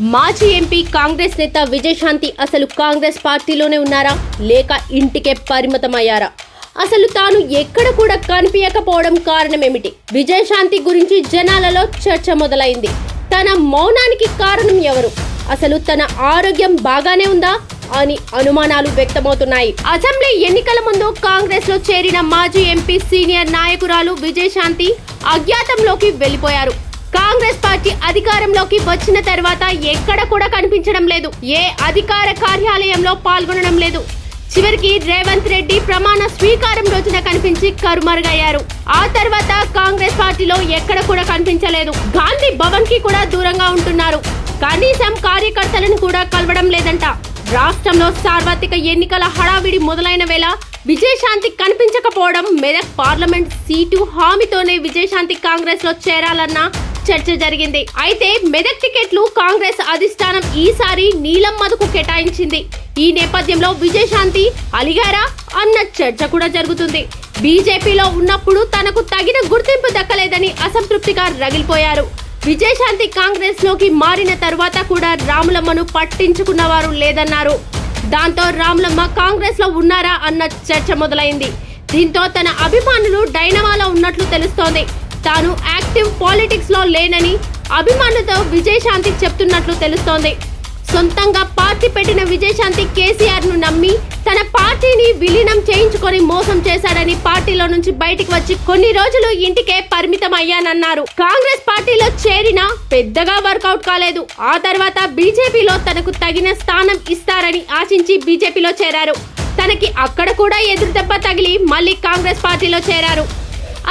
మాజీ ఎంపీ కాంగ్రెస్ నేత విజయశాంతి అసలు కాంగ్రెస్ పార్టీలోనే ఉన్నారా? లేక ఇంటికే పరిమితమయ్యారా? అసలు తాను ఎక్కడ కూడా కనిపించకపోవడం కారణమేమిటి? విజయశాంతి గురించి జనాలలో చర్చ మొదలైంది. తన మౌనానికి కారణం ఎవరు? అసలు తన ఆరోగ్యం బాగానే ఉందా? అని అనుమానాలు వ్యక్తమవుతున్నాయి. అసెంబ్లీ ఎన్నికల ముందు కాంగ్రెస్లో చేరిన మాజీ ఎంపీ సీనియర్ నాయకురాలు విజయశాంతి అజ్ఞాతంలోకి వెళ్ళిపోయారు. కాంగ్రెస్ పార్టీ అధికారంలోకి వచ్చిన తర్వాత ఎక్కడ కూడా కనిపించడం లేదు. ఏ అధికార కార్యాలయంలో పాల్గొనడం లేదు. చివరికి రేవంత్ రెడ్డి ప్రమాణ స్వీకారం రోజున కనిపించి కరుమరుగయ్యారు. ఆ తర్వాత కాంగ్రెస్ పార్టీలో ఎక్కడ కూడా కనిపించలేదు. గాంధీ భవన్కి కూడా దూరంగా ఉంటున్నారు. కనీసం కార్యకర్తలను కూడా కలవడం లేదంట. రాష్ట్రంలో సార్వత్రిక ఎన్నికల హడావిడి మొదలైన వేళ విజయశాంతి కనిపించకపోవడం మెదక్ పార్లమెంట్ సీటు హామీతోనే విజయశాంతి కాంగ్రెస్లో చేరాలన్న చర్చ జరిగింది. అయితే మెదక్ టికెట్లు కాంగ్రెస్ అధిష్టానం ఈసారి నీలమ్మదకు కేటాయించింది. ఈ నేపథ్యంలో విజయశాంతి అలిగారా అన్న చర్చ కూడా జరుగుతుంది. బీజేపీలో ఉన్నప్పుడు తనకు తగిన గుర్తింపు దక్కలేదని అసంతృప్తిగా రగిలిపోయారు. విజయశాంతి కాంగ్రెస్లోకి మారిన తర్వాత కూడా రాములమ్మను పట్టించుకున్నవారు లేదన్నారు. దాంతో రాములమ్మ కాంగ్రెస్లో ఉన్నారా అన్న చర్చ మొదలైంది. దీంతో తన అభిమానులు డైనమాలో ఉన్నట్లు తెలుస్తోంది. తాను యాక్టివ్ పాలిటిక్స్లో లేనని అభిమానులతో విజయశాంతి చెప్తున్నట్లు తెలుస్తోంది. సొంతంగా పార్టీ పెట్టిన విజయశాంతి కేసీఆర్ను నమ్మి తన పార్టీని విలీనం చేయించుకొని మోసం చేశాడని పార్టీలో నుంచి బయటికి వచ్చి కొన్ని రోజులు ఇంటికే పరిమితం అయ్యానన్నారు కాంగ్రెస్ పార్టీలో చేరినా పెద్దగా వర్కౌట్ కాలేదు. ఆ తర్వాత బీజేపీలో తనకు తగిన స్థానం ఇస్తారని ఆశించి బీజేపీలో చేరారు. తనకి అక్కడ కూడా ఎదురు దెబ్బ తగిలి మళ్ళీ కాంగ్రెస్ పార్టీలో చేరారు.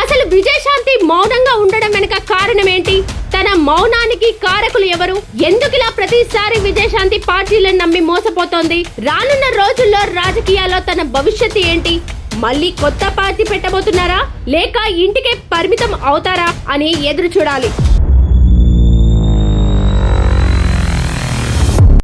అసలు విజయశాంతి మౌనంగా ఉండడం వెనుక కారణం ఏంటి తన మౌనానికి కారకులు ఎవరు? ఎందుకిలా ప్రతిసారి విజయశాంతి పార్టీలను నమ్మి మోసపోతోంది? రానున్న రోజుల్లో రాజకీయాల్లో తన భవిష్యత్తు ఏంటి? మళ్ళీ కొత్త పార్టీ పెట్టబోతున్నారా? లేక ఇంటికే పరిమితం అవుతారా అని ఎదురు చూడాలి.